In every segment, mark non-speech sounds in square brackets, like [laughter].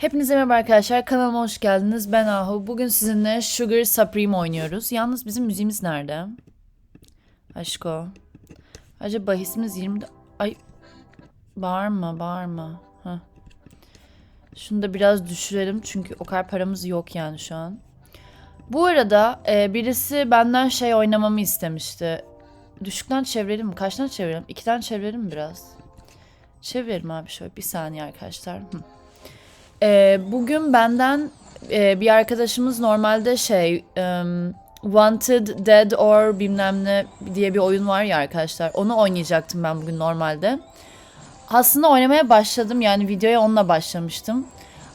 Hepinize merhaba arkadaşlar. Kanalıma hoş geldiniz. Ben Ahu. Bugün sizinle Sugar Supreme oynuyoruz. Yalnız bizim müziğimiz nerede? Aşko. Acaba bahisimiz 20... Ay. Bağırma, bağırma. Heh. Şunu da biraz düşürelim çünkü o kadar paramız yok yani şu an. Bu arada e, birisi benden şey oynamamı istemişti. Düşükten çevirelim mi? Kaçtan çevirelim? İkiden çevirelim mi biraz? Çevirelim abi şöyle bir saniye arkadaşlar. Hı. Ee, bugün benden e, bir arkadaşımız normalde şey em, Wanted Dead or bilmem ne diye bir oyun var ya arkadaşlar. Onu oynayacaktım ben bugün normalde. Aslında oynamaya başladım yani videoya onunla başlamıştım.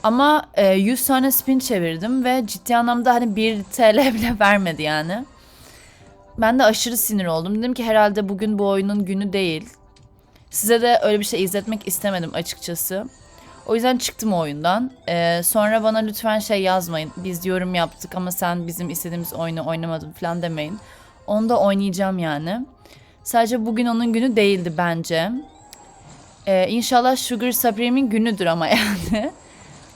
Ama e, 100 tane spin çevirdim ve ciddi anlamda hani 1 TL [laughs] bile vermedi yani. Ben de aşırı sinir oldum. Dedim ki herhalde bugün bu oyunun günü değil. Size de öyle bir şey izletmek istemedim açıkçası. O yüzden çıktım o oyundan. Ee, sonra bana lütfen şey yazmayın. Biz yorum yaptık ama sen bizim istediğimiz oyunu oynamadın falan demeyin. Onu da oynayacağım yani. Sadece bugün onun günü değildi bence. Ee, inşallah Sugar Supreme'in günüdür ama [laughs] yani.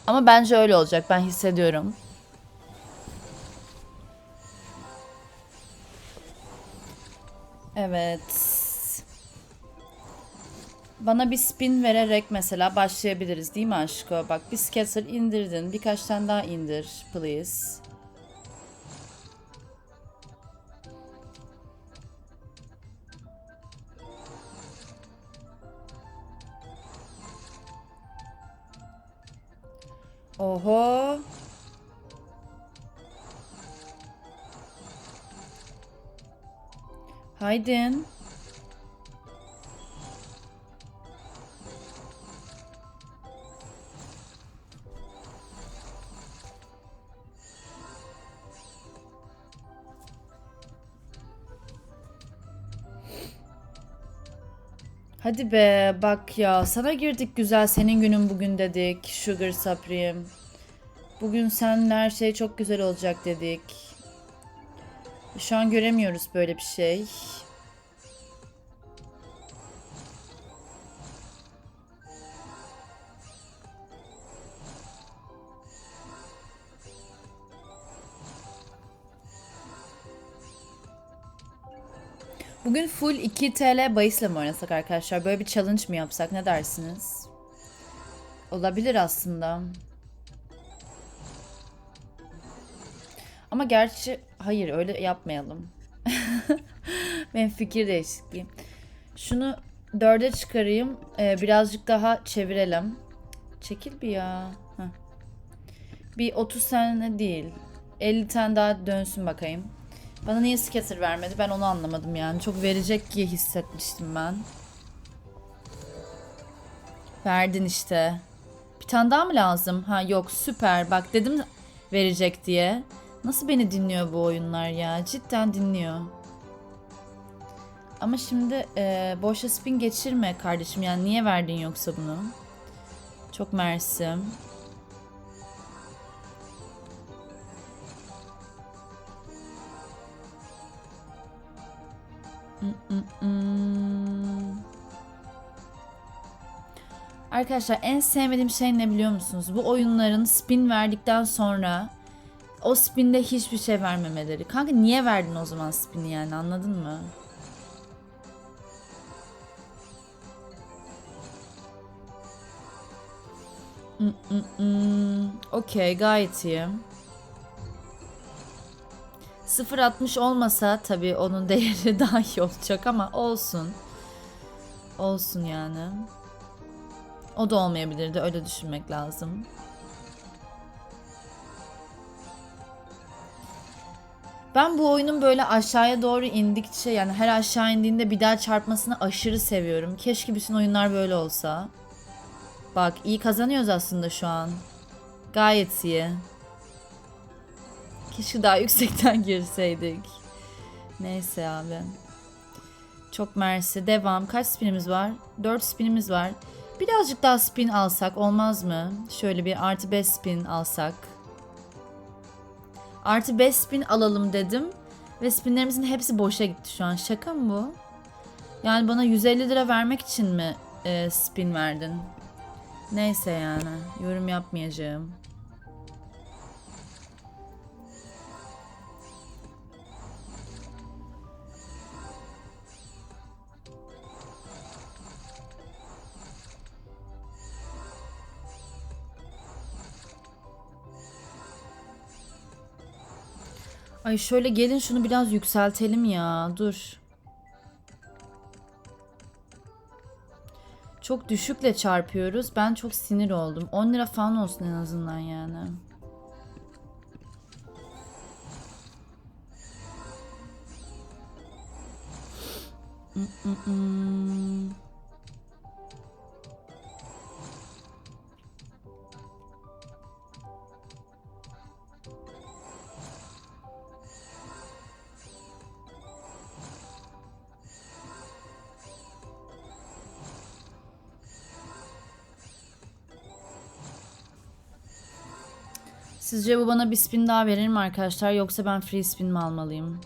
ama bence öyle olacak. Ben hissediyorum. Evet. Bana bir spin vererek mesela başlayabiliriz değil mi aşko? Bak bir scatter indirdin. Birkaç tane daha indir please. Oho. Haydin. Hadi be bak ya sana girdik güzel senin günün bugün dedik Sugar Supreme. Bugün sen her şey çok güzel olacak dedik. Şu an göremiyoruz böyle bir şey. Bugün full 2 TL bahisle mi oynasak arkadaşlar? Böyle bir challenge mi yapsak? Ne dersiniz? Olabilir aslında. Ama gerçi hayır öyle yapmayalım. [laughs] Benim fikir değişikliği. Şunu dörde çıkarayım. Ee, birazcık daha çevirelim. Çekil bir ya. Heh. Bir 30 tane değil. 50 tane daha dönsün bakayım. Bana niye scatter vermedi ben onu anlamadım yani. Çok verecek diye hissetmiştim ben. Verdin işte. Bir tane daha mı lazım? Ha yok süper. Bak dedim verecek diye. Nasıl beni dinliyor bu oyunlar ya? Cidden dinliyor. Ama şimdi e, boşa spin geçirme kardeşim. Yani niye verdin yoksa bunu? Çok mersi. Arkadaşlar en sevmediğim şey ne biliyor musunuz? Bu oyunların spin verdikten sonra o spinde hiçbir şey vermemeleri. Kanka niye verdin o zaman spini yani anladın mı? Mm, mm, mm. Okey gayet iyi. 0.60 olmasa tabii onun [laughs] değeri daha iyi olacak ama olsun. Olsun yani. O da olmayabilirdi öyle düşünmek lazım. Ben bu oyunun böyle aşağıya doğru indikçe yani her aşağı indiğinde bir daha çarpmasını aşırı seviyorum. Keşke bütün oyunlar böyle olsa. Bak iyi kazanıyoruz aslında şu an. Gayet iyi. Keşke daha yüksekten [laughs] girseydik. Neyse abi. Çok mersi. Devam. Kaç spinimiz var? 4 spinimiz var. Birazcık daha spin alsak olmaz mı? Şöyle bir artı 5 spin alsak. Artı 5 spin alalım dedim. Ve spinlerimizin hepsi boşa gitti şu an. Şaka mı bu? Yani bana 150 lira vermek için mi e, spin verdin? Neyse yani. Yorum yapmayacağım. Ay şöyle gelin şunu biraz yükseltelim ya. Dur. Çok düşükle çarpıyoruz. Ben çok sinir oldum. 10 lira falan olsun en azından yani. Sizce bu bana bir spin daha verir mi arkadaşlar yoksa ben free spin mi almalıyım?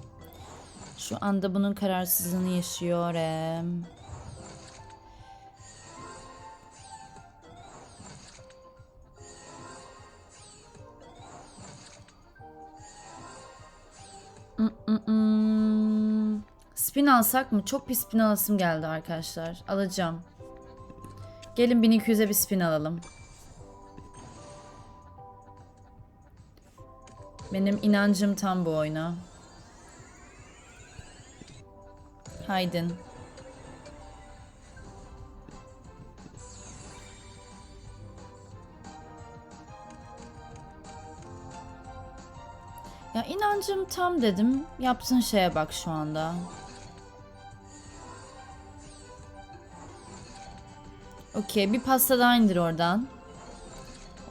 Şu anda bunun kararsızlığını yaşıyorum. Mm-mm-mm. Spin alsak mı? Çok bir spin alasım geldi arkadaşlar. Alacağım. Gelin 1200'e bir spin alalım. Benim inancım tam bu oyuna. Haydin. Ya inancım tam dedim. Yaptığın şeye bak şu anda. Okey bir pasta daha indir oradan.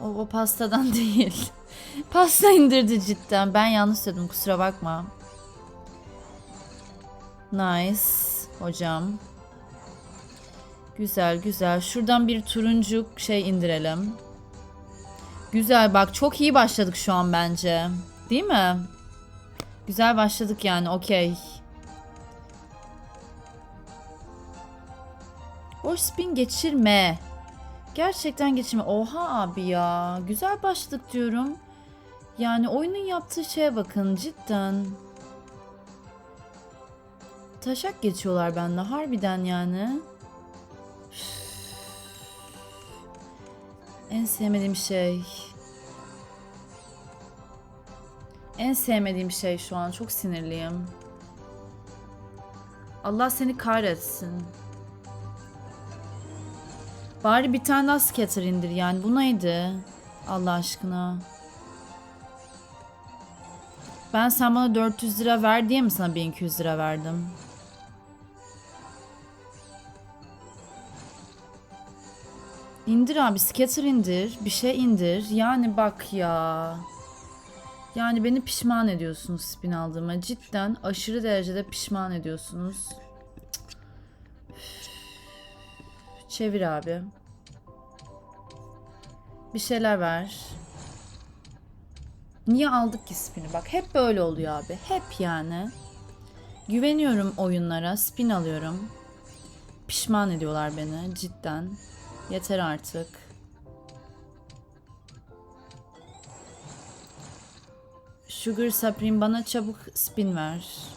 O, o pastadan [laughs] değil. Pasta indirdi cidden. Ben yanlış söyledim kusura bakma. Nice hocam. Güzel güzel. Şuradan bir turuncu şey indirelim. Güzel bak çok iyi başladık şu an bence. Değil mi? Güzel başladık yani okey. Boş spin geçirme. Gerçekten geçirme. Oha abi ya. Güzel başladık diyorum. Yani oyunun yaptığı şeye bakın cidden. Taşak geçiyorlar bende harbiden yani. En sevmediğim şey. En sevmediğim şey şu an. Çok sinirliyim. Allah seni kahretsin. Bari bir tane daha scatter indir yani. Bu neydi? Allah aşkına. Ben sen bana 400 lira ver diye mi sana 1200 lira verdim? İndir abi scatter indir. Bir şey indir. Yani bak ya. Yani beni pişman ediyorsunuz spin aldığıma. Cidden aşırı derecede pişman ediyorsunuz. Çevir abi. Bir şeyler ver. Niye aldık ki spin'i? Bak hep böyle oluyor abi. Hep yani. Güveniyorum oyunlara. Spin alıyorum. Pişman ediyorlar beni cidden. Yeter artık. Sugar Supreme bana çabuk spin ver.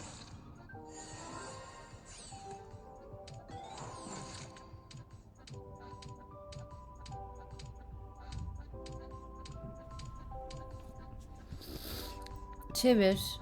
Çevir.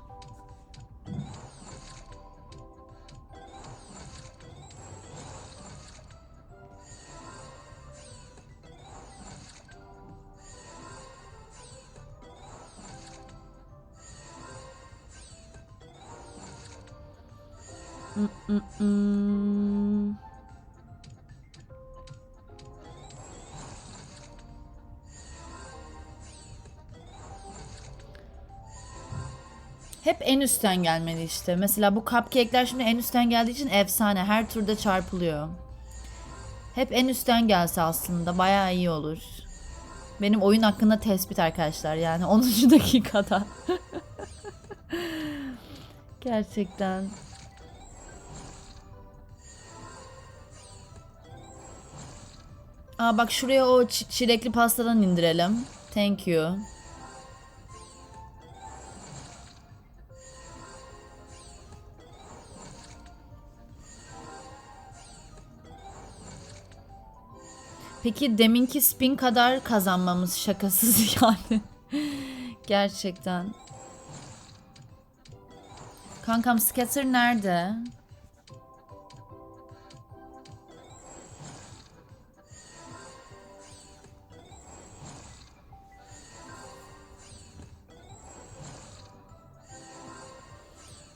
Hep en üstten gelmeli işte. Mesela bu cupcake'ler şimdi en üstten geldiği için efsane. Her turda çarpılıyor. Hep en üstten gelse aslında bayağı iyi olur. Benim oyun hakkında tespit arkadaşlar yani [laughs] 10. dakikada. [laughs] Gerçekten. Aa bak şuraya o çi- çilekli pastadan indirelim. Thank you. Peki deminki spin kadar kazanmamız şakasız [laughs] yani. Gerçekten. Kankam scatter nerede?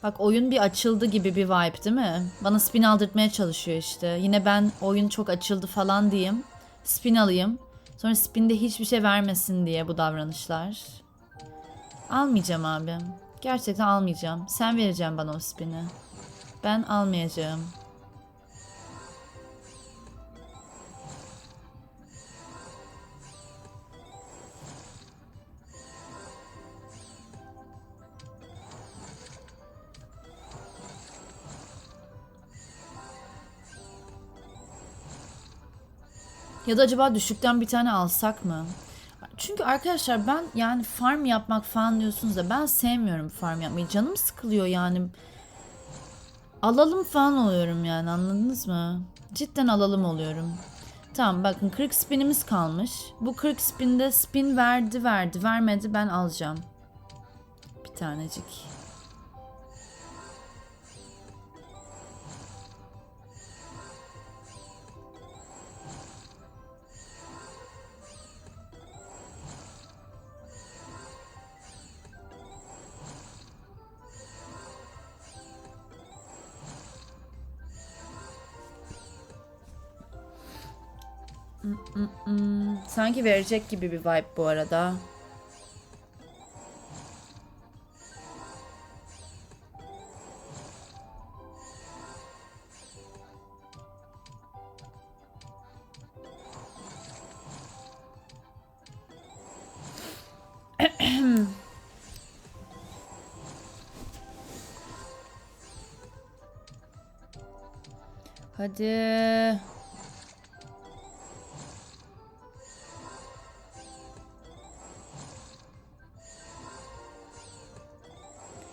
Bak oyun bir açıldı gibi bir vibe değil mi? Bana spin aldırtmaya çalışıyor işte. Yine ben oyun çok açıldı falan diyeyim. Spin alayım. Sonra spinde hiçbir şey vermesin diye bu davranışlar. Almayacağım abi. Gerçekten almayacağım. Sen vereceğim bana o spini. Ben almayacağım. Ya da acaba düşükten bir tane alsak mı? Çünkü arkadaşlar ben yani farm yapmak falan diyorsunuz da ben sevmiyorum farm yapmayı. Canım sıkılıyor yani. Alalım falan oluyorum yani anladınız mı? Cidden alalım oluyorum. Tamam bakın 40 spinimiz kalmış. Bu 40 spinde spin verdi verdi vermedi ben alacağım. Bir tanecik. Sanki verecek gibi bir vibe bu arada. Hadi.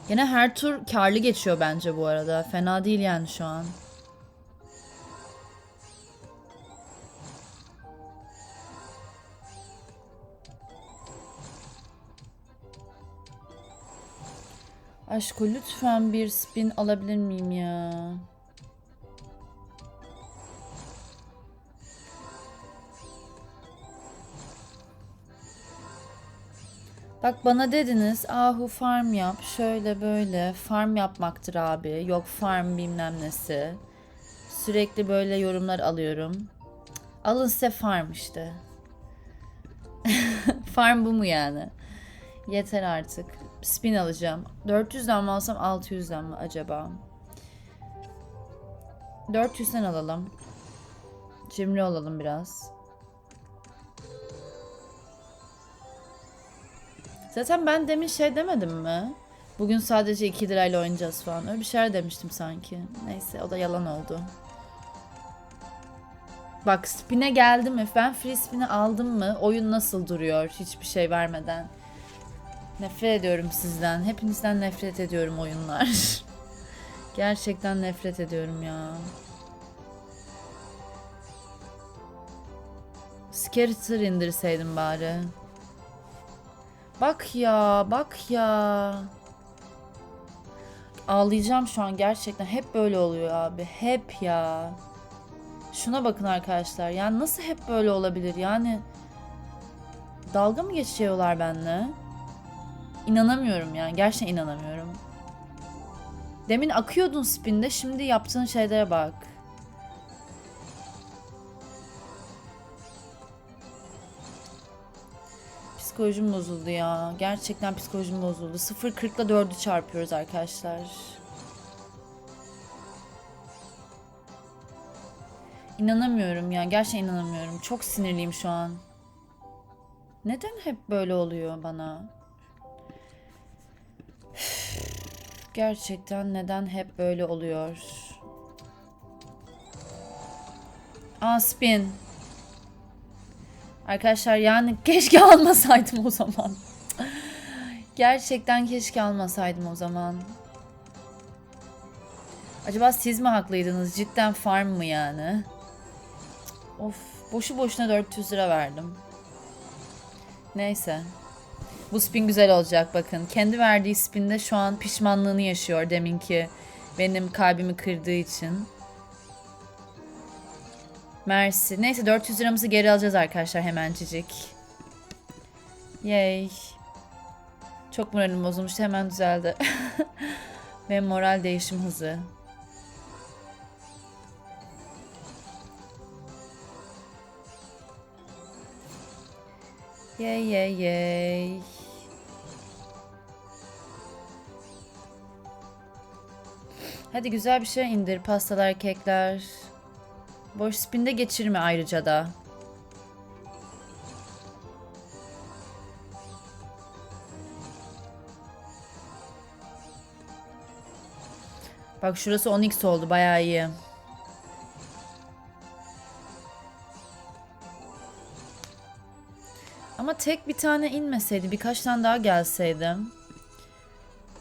Yine her tur karlı geçiyor bence bu arada. Fena değil yani şu an. Aşko lütfen bir spin alabilir miyim ya? Bak bana dediniz ahu farm yap şöyle böyle. Farm yapmaktır abi. Yok farm bilmem nesi. Sürekli böyle yorumlar alıyorum. Alın size farm işte. [laughs] Farm bu mu yani? Yeter artık. Spin alacağım. 400'den mi alsam 600'den mi acaba? 400'den alalım. Cimri olalım biraz Zaten ben demin şey demedim mi? Bugün sadece 2 lirayla oynayacağız falan. Öyle bir şeyler demiştim sanki. Neyse o da yalan oldu. Bak spin'e geldi mi? Ben free spin'i aldım mı? Oyun nasıl duruyor? Hiçbir şey vermeden. Nefret ediyorum sizden. Hepinizden nefret ediyorum oyunlar. [laughs] Gerçekten nefret ediyorum ya. Scarter indirseydim bari. Bak ya, bak ya. Ağlayacağım şu an gerçekten. Hep böyle oluyor abi. Hep ya. Şuna bakın arkadaşlar. Yani nasıl hep böyle olabilir? Yani dalga mı geçiyorlar benimle? İnanamıyorum yani. Gerçekten inanamıyorum. Demin akıyordun spinde. Şimdi yaptığın şeylere bak. Psikolojim bozuldu ya. Gerçekten psikolojim bozuldu. 0.40 ile 4'ü çarpıyoruz arkadaşlar. İnanamıyorum ya. Gerçekten inanamıyorum. Çok sinirliyim şu an. Neden hep böyle oluyor bana? [sighs] Gerçekten neden hep böyle oluyor? Aa spin. Arkadaşlar yani [laughs] keşke almasaydım o zaman. Gerçekten keşke almasaydım o zaman. Acaba siz mi haklıydınız? Cidden farm mı yani? Of boşu boşuna 400 lira verdim. Neyse. Bu spin güzel olacak bakın. Kendi verdiği spinde şu an pişmanlığını yaşıyor deminki benim kalbimi kırdığı için. Mersi. Neyse 400 liramızı geri alacağız arkadaşlar hemencik. Yay. Çok moralim bozulmuştu hemen düzeldi. [laughs] Ve moral değişim hızı. Yay yay yay. Hadi güzel bir şey indir. Pastalar, kekler. Boş spinde geçirme ayrıca da. Bak şurası 10x oldu bayağı iyi. Ama tek bir tane inmeseydi birkaç tane daha gelseydi.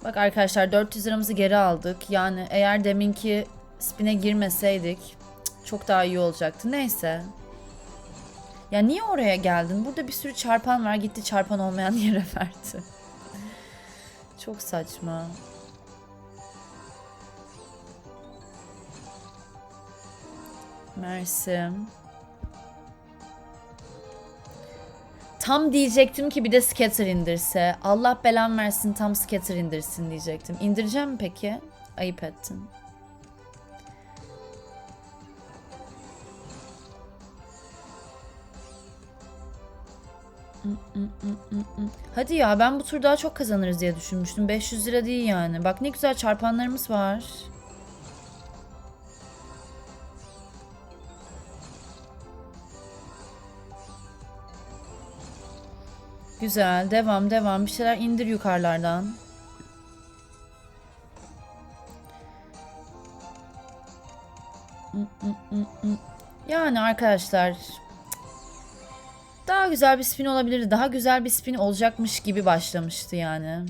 Bak arkadaşlar 400 liramızı geri aldık. Yani eğer deminki spine girmeseydik çok daha iyi olacaktı. Neyse. Ya niye oraya geldin? Burada bir sürü çarpan var. Gitti çarpan olmayan [laughs] yere verdi. çok saçma. Mersi. Tam diyecektim ki bir de scatter indirse. Allah belan versin tam scatter indirsin diyecektim. İndireceğim mi peki? Ayıp ettin. Hadi ya ben bu tur daha çok kazanırız diye düşünmüştüm. 500 lira değil yani. Bak ne güzel çarpanlarımız var. Güzel. Devam devam. Bir şeyler indir yukarılardan. Yani arkadaşlar daha güzel bir spin olabilirdi. Daha güzel bir spin olacakmış gibi başlamıştı yani.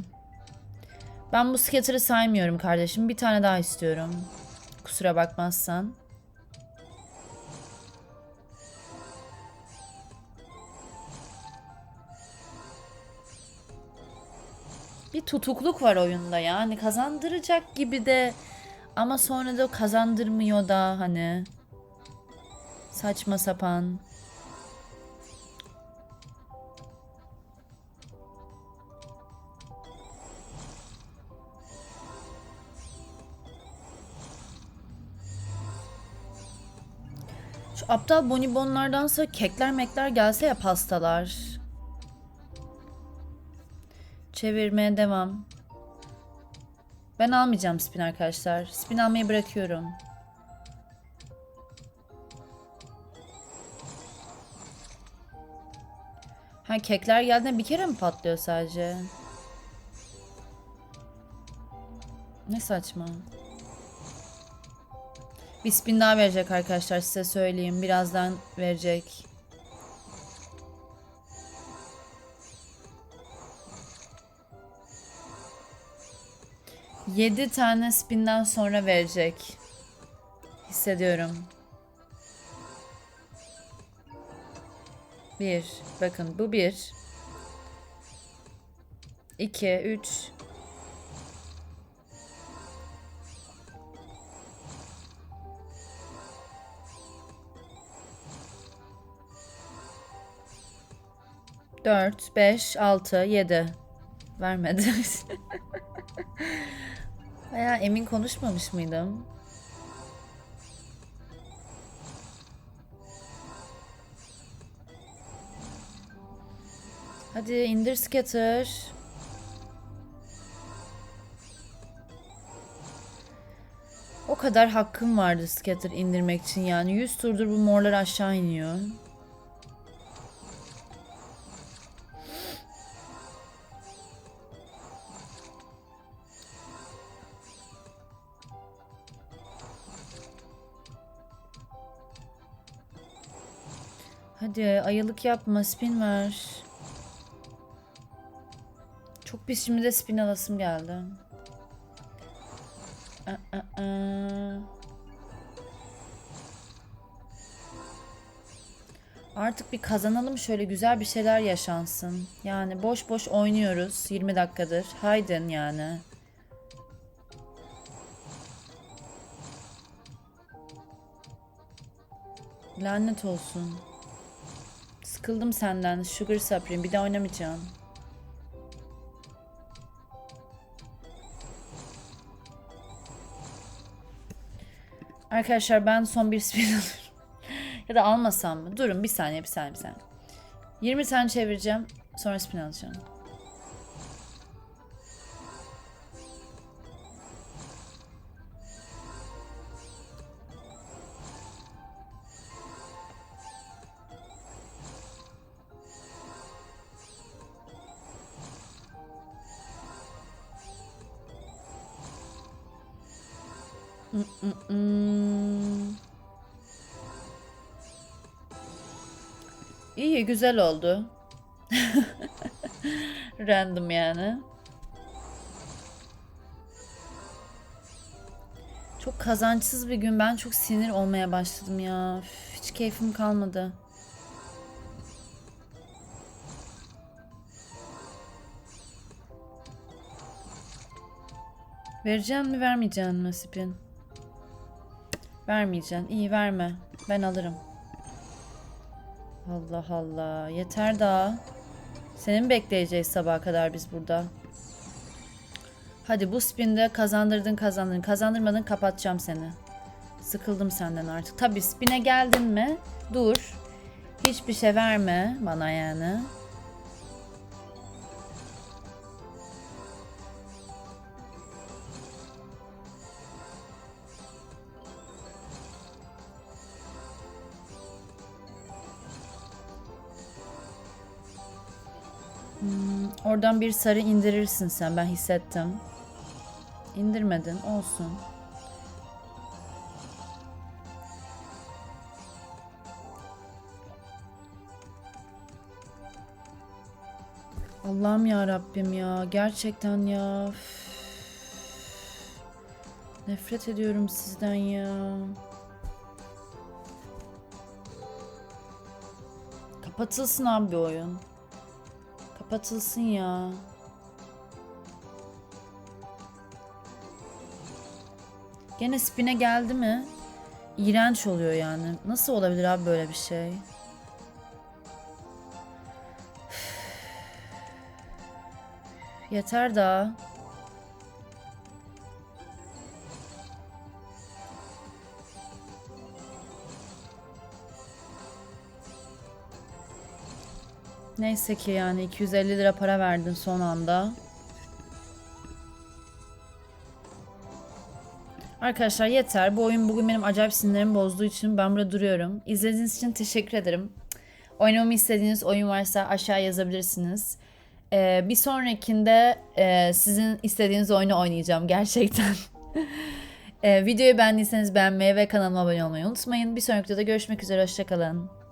Ben bu scatter'ı saymıyorum kardeşim. Bir tane daha istiyorum. Kusura bakmazsan. bir tutukluk var oyunda yani kazandıracak gibi de ama sonra da kazandırmıyor da hani saçma sapan. Aptal bonibonlardansa kekler mekler gelse ya pastalar. Çevirmeye devam. Ben almayacağım spin arkadaşlar. Spin almayı bırakıyorum. Ha kekler geldiğinde bir kere mi patlıyor sadece? Ne saçma. Bir spin daha verecek arkadaşlar size söyleyeyim. Birazdan verecek. 7 tane spinden sonra verecek. Hissediyorum. Bir. Bakın bu bir. İki, üç. Dört, beş, altı, yedi. Vermedi. Baya emin konuşmamış mıydım? Hadi indir scatter. O kadar hakkım vardı scatter indirmek için yani 100 turdur bu morlar aşağı iniyor. Hadi ayılık yapma spin ver. Çok pis şimdi de spin alasım geldi. Artık bir kazanalım şöyle güzel bir şeyler yaşansın. Yani boş boş oynuyoruz 20 dakikadır. Haydin yani. Lanet olsun. Sıkıldım senden. Sugar Supreme. Bir daha oynamayacağım. Arkadaşlar ben son bir spin [laughs] alırım. ya da almasam mı? Durun bir saniye bir saniye bir saniye. 20 tane çevireceğim. Sonra spin alacağım. Güzel oldu. [laughs] Random yani. Çok kazançsız bir gün. Ben çok sinir olmaya başladım ya. Üf, hiç keyfim kalmadı. Vereceğim mi vermeyeceğim mi Spin? Vermeyeceksin. İyi verme. Ben alırım. Allah Allah. Yeter daha. Senin bekleyeceğiz sabaha kadar biz burada. Hadi bu spinde kazandırdın kazandırdın. Kazandırmadın kapatacağım seni. Sıkıldım senden artık. Tabii spine geldin mi? Dur. Hiçbir şey verme bana yani. Oradan bir sarı indirirsin sen. Ben hissettim. İndirmedin. Olsun. Allah'ım ya Rabbim ya. Gerçekten ya. Üf. Nefret ediyorum sizden ya. Kapatılsın abi oyun. Kapatılsın ya. Gene spine geldi mi? İğrenç oluyor yani. Nasıl olabilir abi böyle bir şey? Yeter daha. Neyse ki yani 250 lira para verdin son anda. Arkadaşlar yeter. Bu oyun bugün benim acayip sinirlerimi bozduğu için ben burada duruyorum. İzlediğiniz için teşekkür ederim. Oynamamı istediğiniz oyun varsa aşağı yazabilirsiniz. Ee, bir sonrakinde e, sizin istediğiniz oyunu oynayacağım gerçekten. [laughs] Ee, videoyu beğendiyseniz beğenmeyi ve kanalıma abone olmayı unutmayın. Bir sonraki videoda görüşmek üzere. Hoşçakalın.